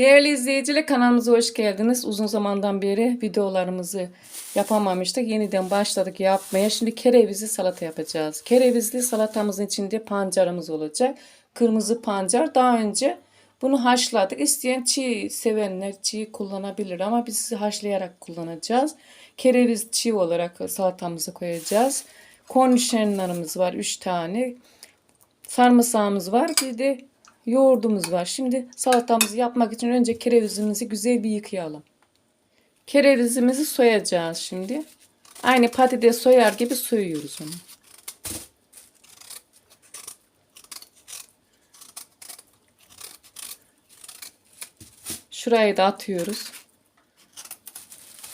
Değerli izleyiciler kanalımıza hoş geldiniz. Uzun zamandan beri videolarımızı yapamamıştık. Yeniden başladık yapmaya. Şimdi kerevizli salata yapacağız. Kerevizli salatamızın içinde pancarımız olacak. Kırmızı pancar. Daha önce bunu haşladık. İsteyen çiğ sevenler çiğ kullanabilir ama biz haşlayarak kullanacağız. Kereviz çiğ olarak salatamızı koyacağız. Kornişonlarımız var 3 tane. Sarımsağımız var. Bir de yoğurdumuz var. Şimdi salatamızı yapmak için önce kerevizimizi güzel bir yıkayalım. Kerevizimizi soyacağız şimdi. Aynı patates soyar gibi soyuyoruz onu. Şurayı da atıyoruz.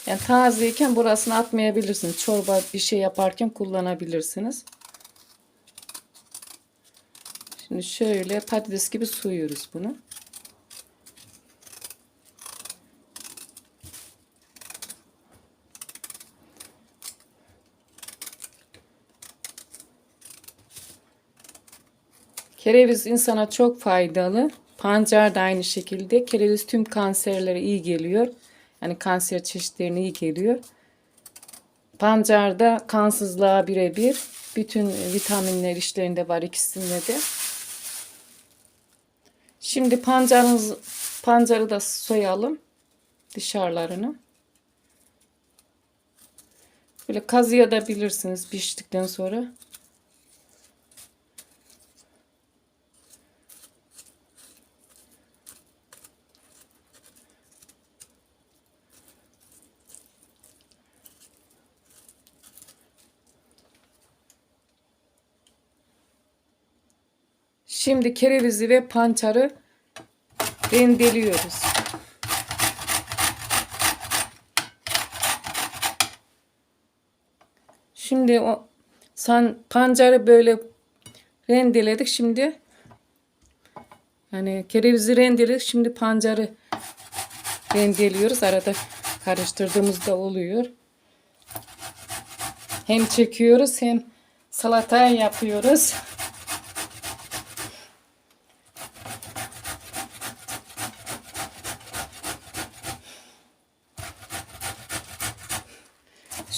Yani tazeyken burasını atmayabilirsiniz. Çorba bir şey yaparken kullanabilirsiniz. Şimdi şöyle patates gibi soyuyoruz bunu. Kereviz insana çok faydalı. Pancar da aynı şekilde. Kereviz tüm kanserlere iyi geliyor. Yani kanser çeşitlerine iyi geliyor. Pancar da kansızlığa birebir. Bütün vitaminler işlerinde var ikisinde de. Şimdi pancarımız, pancarı da soyalım. Dışarılarını. Böyle kazıyabilirsiniz piştikten sonra. Şimdi kerevizi ve pancarı rendeliyoruz. Şimdi o san pancarı böyle rendeledik. Şimdi yani kerevizi rendeledik. Şimdi pancarı rendeliyoruz. Arada karıştırdığımızda oluyor. Hem çekiyoruz hem salataya yapıyoruz.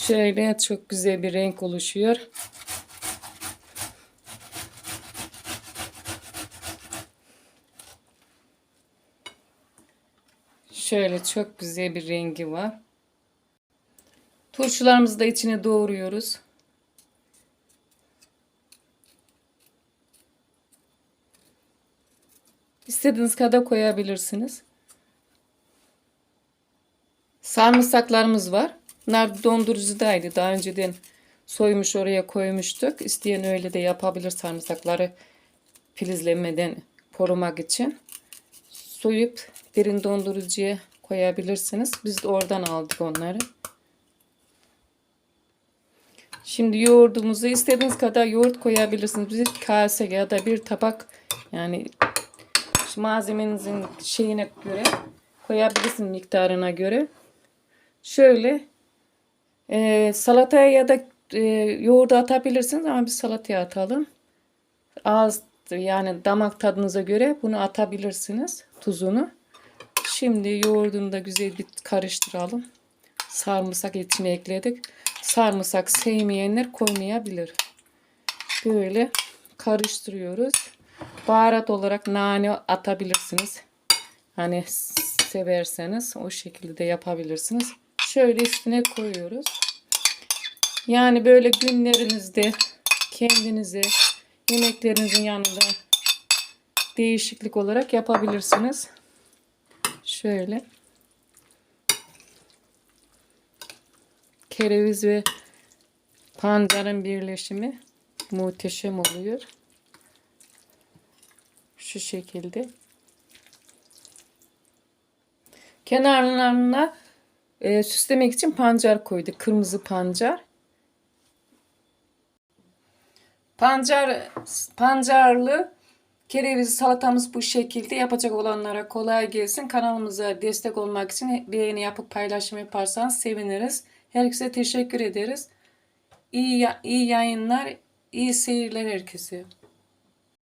Şöyle çok güzel bir renk oluşuyor. Şöyle çok güzel bir rengi var. Turşularımızı da içine doğruyoruz. İstediğiniz kadar koyabilirsiniz. Sarımsaklarımız var. Bunlar dondurucudaydı. Daha önceden soymuş oraya koymuştuk. İsteyen öyle de yapabilir sarımsakları filizlenmeden korumak için. Soyup derin dondurucuya koyabilirsiniz. Biz de oradan aldık onları. Şimdi yoğurdumuzu istediğiniz kadar yoğurt koyabilirsiniz. Bir kase ya da bir tabak yani malzemenizin şeyine göre koyabilirsiniz miktarına göre. Şöyle e, salataya ya da e, yoğurda atabilirsiniz ama biz salataya atalım. Az yani damak tadınıza göre bunu atabilirsiniz tuzunu. Şimdi yoğurdunu da güzel bir karıştıralım. Sarımsak içine ekledik. Sarımsak sevmeyenler koymayabilir. Böyle karıştırıyoruz. Baharat olarak nane atabilirsiniz. Hani severseniz o şekilde de yapabilirsiniz. Şöyle üstüne koyuyoruz. Yani böyle günlerinizde kendinize yemeklerinizin yanında değişiklik olarak yapabilirsiniz. Şöyle. Kereviz ve pancarın birleşimi muhteşem oluyor. Şu şekilde. Kenarlarına e, süslemek için pancar koyduk. Kırmızı pancar. Pancar pancarlı kereviz salatamız bu şekilde. Yapacak olanlara kolay gelsin. Kanalımıza destek olmak için beğeni yapıp paylaşım yaparsanız seviniriz. Herkese teşekkür ederiz. İyi, iyi yayınlar, iyi seyirler herkese.